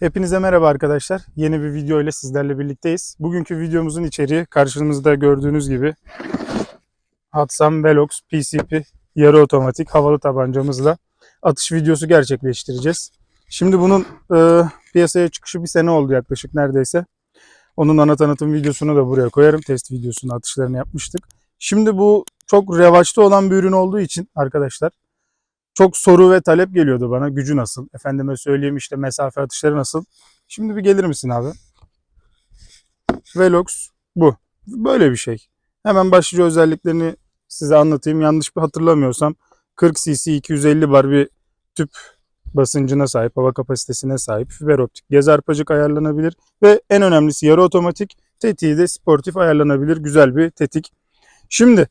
Hepinize merhaba arkadaşlar. Yeni bir video ile sizlerle birlikteyiz. Bugünkü videomuzun içeriği karşınızda gördüğünüz gibi Hatsan Velox PCP yarı otomatik havalı tabancamızla atış videosu gerçekleştireceğiz. Şimdi bunun e, piyasaya çıkışı bir sene oldu yaklaşık neredeyse. Onun ana tanıtım videosunu da buraya koyarım. Test videosunu atışlarını yapmıştık. Şimdi bu çok revaçta olan bir ürün olduğu için arkadaşlar çok soru ve talep geliyordu bana. Gücü nasıl? Efendime söyleyeyim işte mesafe atışları nasıl? Şimdi bir gelir misin abi? Velox bu. Böyle bir şey. Hemen başlıca özelliklerini size anlatayım. Yanlış bir hatırlamıyorsam 40 cc 250 bar bir tüp basıncına sahip, hava kapasitesine sahip, fiber optik, gez arpacık ayarlanabilir ve en önemlisi yarı otomatik, tetiği de sportif ayarlanabilir güzel bir tetik. Şimdi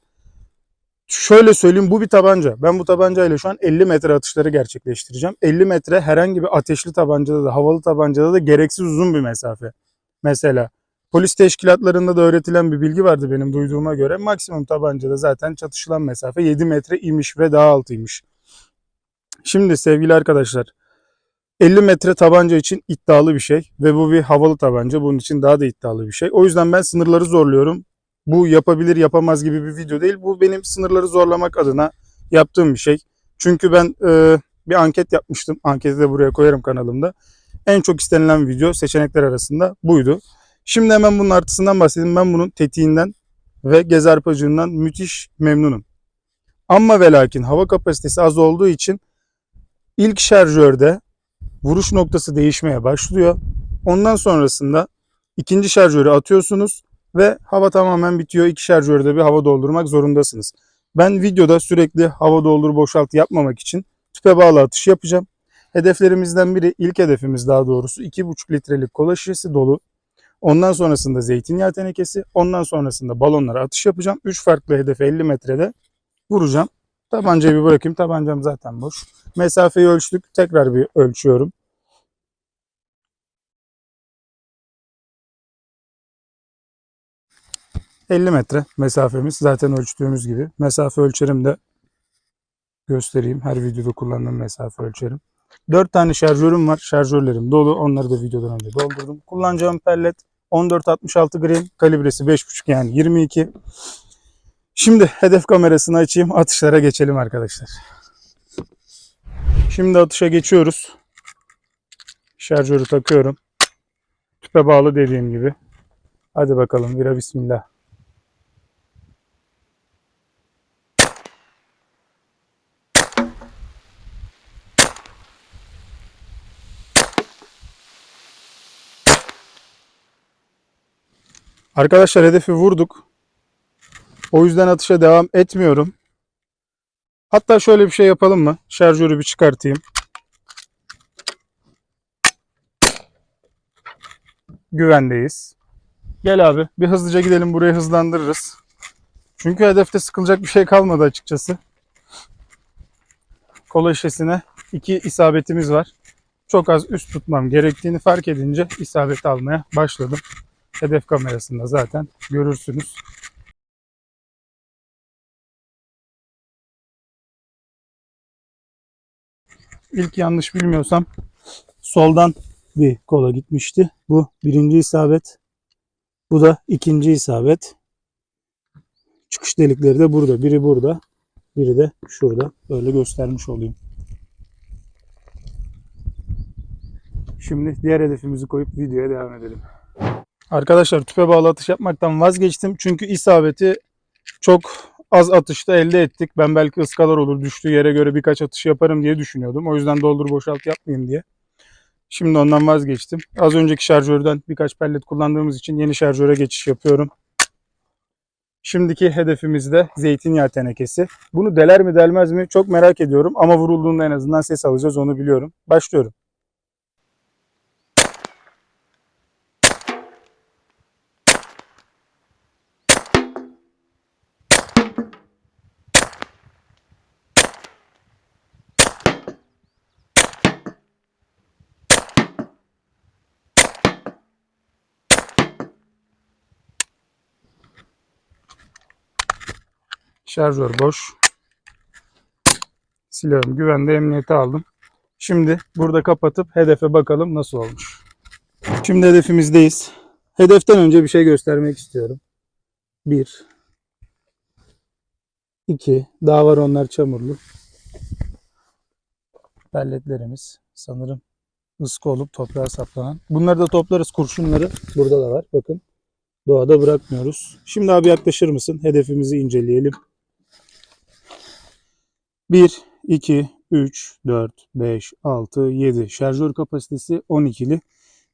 Şöyle söyleyeyim bu bir tabanca. Ben bu tabancayla şu an 50 metre atışları gerçekleştireceğim. 50 metre herhangi bir ateşli tabancada da havalı tabancada da gereksiz uzun bir mesafe. Mesela polis teşkilatlarında da öğretilen bir bilgi vardı benim duyduğuma göre. Maksimum tabancada zaten çatışılan mesafe 7 metre imiş ve daha altıymış. Şimdi sevgili arkadaşlar 50 metre tabanca için iddialı bir şey ve bu bir havalı tabanca bunun için daha da iddialı bir şey. O yüzden ben sınırları zorluyorum bu yapabilir yapamaz gibi bir video değil. Bu benim sınırları zorlamak adına yaptığım bir şey. Çünkü ben e, bir anket yapmıştım. Anketi de buraya koyarım kanalımda. En çok istenilen video seçenekler arasında buydu. Şimdi hemen bunun artısından bahsedeyim. Ben bunun tetiğinden ve gez arpacığından müthiş memnunum. Ama ve lakin hava kapasitesi az olduğu için ilk şarjörde vuruş noktası değişmeye başlıyor. Ondan sonrasında ikinci şarjörü atıyorsunuz ve hava tamamen bitiyor. İki şarjörde bir hava doldurmak zorundasınız. Ben videoda sürekli hava doldur boşalt yapmamak için tüpe bağlı atış yapacağım. Hedeflerimizden biri ilk hedefimiz daha doğrusu 2,5 litrelik kola şişesi dolu. Ondan sonrasında zeytinyağı tenekesi, ondan sonrasında balonlara atış yapacağım. 3 farklı hedefe 50 metrede vuracağım. Tabancayı bir bırakayım. Tabancam zaten boş. Mesafeyi ölçtük. Tekrar bir ölçüyorum. 50 metre mesafemiz zaten ölçtüğümüz gibi. Mesafe ölçerim de göstereyim. Her videoda kullandığım mesafe ölçerim. 4 tane şarjörüm var. Şarjörlerim dolu. Onları da videodan önce doldurdum. Kullanacağım pellet 1466 gram kalibresi 5.5 yani 22. Şimdi hedef kamerasını açayım. Atışlara geçelim arkadaşlar. Şimdi atışa geçiyoruz. Şarjörü takıyorum. Tüpe bağlı dediğim gibi. Hadi bakalım vira bismillah. Arkadaşlar hedefi vurduk. O yüzden atışa devam etmiyorum. Hatta şöyle bir şey yapalım mı? Şarjörü bir çıkartayım. Güvendeyiz. Gel abi bir hızlıca gidelim burayı hızlandırırız. Çünkü hedefte sıkılacak bir şey kalmadı açıkçası. Kola şişesine iki isabetimiz var. Çok az üst tutmam gerektiğini fark edince isabet almaya başladım. Hedef kamerasında zaten görürsünüz. İlk yanlış bilmiyorsam soldan bir kola gitmişti. Bu birinci isabet. Bu da ikinci isabet. Çıkış delikleri de burada. Biri burada. Biri de şurada. Böyle göstermiş olayım. Şimdi diğer hedefimizi koyup videoya devam edelim. Arkadaşlar tüpe bağlı atış yapmaktan vazgeçtim. Çünkü isabeti çok az atışta elde ettik. Ben belki ıskalar olur düştüğü yere göre birkaç atış yaparım diye düşünüyordum. O yüzden doldur boşalt yapmayayım diye. Şimdi ondan vazgeçtim. Az önceki şarjörden birkaç pellet kullandığımız için yeni şarjöre geçiş yapıyorum. Şimdiki hedefimiz de zeytinyağı tenekesi. Bunu deler mi delmez mi çok merak ediyorum ama vurulduğunda en azından ses alacağız onu biliyorum. Başlıyorum. Şarjör boş. Silahım güvende emniyete aldım. Şimdi burada kapatıp hedefe bakalım nasıl olmuş. Şimdi hedefimizdeyiz. Hedeften önce bir şey göstermek istiyorum. Bir. iki. Daha var onlar çamurlu. Pelletlerimiz sanırım ıskı olup toprağa saplanan. Bunları da toplarız kurşunları. Burada da var. Bakın. Doğada bırakmıyoruz. Şimdi abi yaklaşır mısın? Hedefimizi inceleyelim. 1, 2, 3, 4, 5, 6, 7. Şarjör kapasitesi 12'li.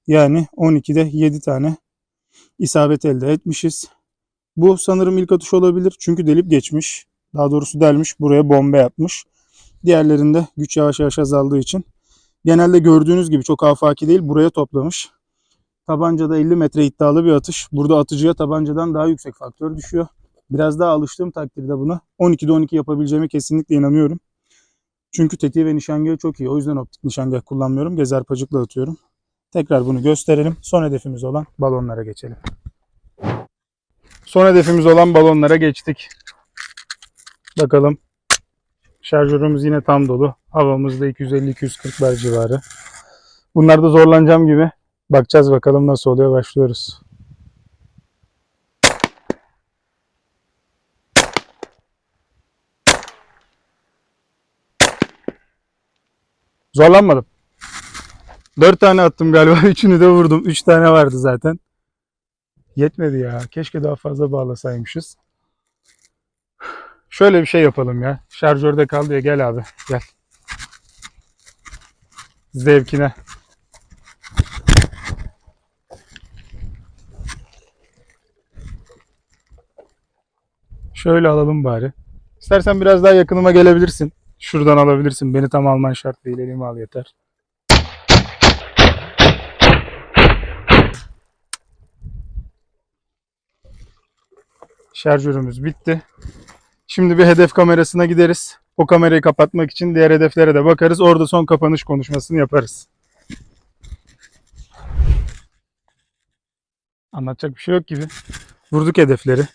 Yani 12'de 7 tane isabet elde etmişiz. Bu sanırım ilk atış olabilir. Çünkü delip geçmiş. Daha doğrusu delmiş. Buraya bomba yapmış. Diğerlerinde güç yavaş yavaş azaldığı için. Genelde gördüğünüz gibi çok afaki değil. Buraya toplamış. Tabancada 50 metre iddialı bir atış. Burada atıcıya tabancadan daha yüksek faktör düşüyor. Biraz daha alıştığım takdirde buna 12'de 12 yapabileceğime kesinlikle inanıyorum. Çünkü tetiği ve nişangahı çok iyi. O yüzden optik nişangah kullanmıyorum. Gezer pacıkla atıyorum. Tekrar bunu gösterelim. Son hedefimiz olan balonlara geçelim. Son hedefimiz olan balonlara geçtik. Bakalım. Şarjörümüz yine tam dolu. Havamızda 250-240 bar civarı. Bunlarda zorlanacağım gibi. Bakacağız bakalım nasıl oluyor. Başlıyoruz. Zorlanmadım. Dört tane attım galiba. Üçünü de vurdum. Üç tane vardı zaten. Yetmedi ya. Keşke daha fazla bağlasaymışız. Şöyle bir şey yapalım ya. Şarjörde kaldı ya. Gel abi. Gel. Zevkine. Şöyle alalım bari. İstersen biraz daha yakınıma gelebilirsin. Şuradan alabilirsin. Beni tam alman şart değil. Elimi al yeter. Şarjörümüz bitti. Şimdi bir hedef kamerasına gideriz. O kamerayı kapatmak için diğer hedeflere de bakarız. Orada son kapanış konuşmasını yaparız. Anlatacak bir şey yok gibi. Vurduk hedefleri.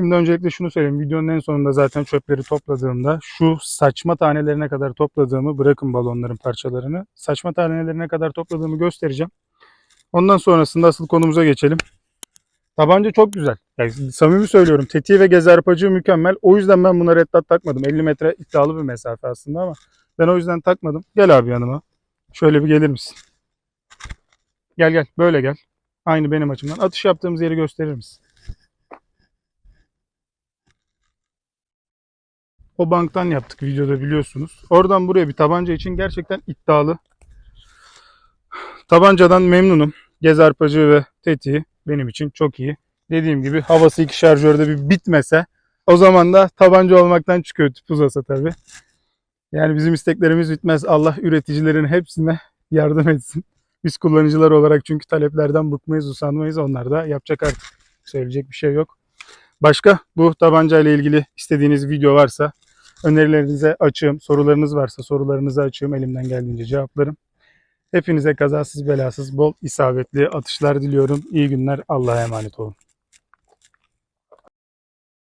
Şimdi öncelikle şunu söyleyeyim. Videonun en sonunda zaten çöpleri topladığımda şu saçma tanelerine kadar topladığımı bırakın balonların parçalarını. Saçma tanelerine kadar topladığımı göstereceğim. Ondan sonrasında asıl konumuza geçelim. Tabanca çok güzel. Yani samimi söylüyorum. Tetiği ve gezerpacığı mükemmel. O yüzden ben buna reddat takmadım. 50 metre iddialı bir mesafe aslında ama ben o yüzden takmadım. Gel abi yanıma. Şöyle bir gelir misin? Gel gel. Böyle gel. Aynı benim açımdan. Atış yaptığımız yeri gösterir misin? O banktan yaptık videoda biliyorsunuz. Oradan buraya bir tabanca için gerçekten iddialı. Tabancadan memnunum. Gez arpacığı ve tetiği benim için çok iyi. Dediğim gibi havası iki şarjörde bir bitmese o zaman da tabanca olmaktan çıkıyor tüp uzasa tabii. Yani bizim isteklerimiz bitmez. Allah üreticilerin hepsine yardım etsin. Biz kullanıcılar olarak çünkü taleplerden bıkmayız, usanmayız. Onlar da yapacak artık. Söyleyecek bir şey yok. Başka bu tabanca ile ilgili istediğiniz video varsa önerilerinize açığım. Sorularınız varsa sorularınızı açığım. Elimden geldiğince cevaplarım. Hepinize kazasız belasız bol isabetli atışlar diliyorum. İyi günler. Allah'a emanet olun.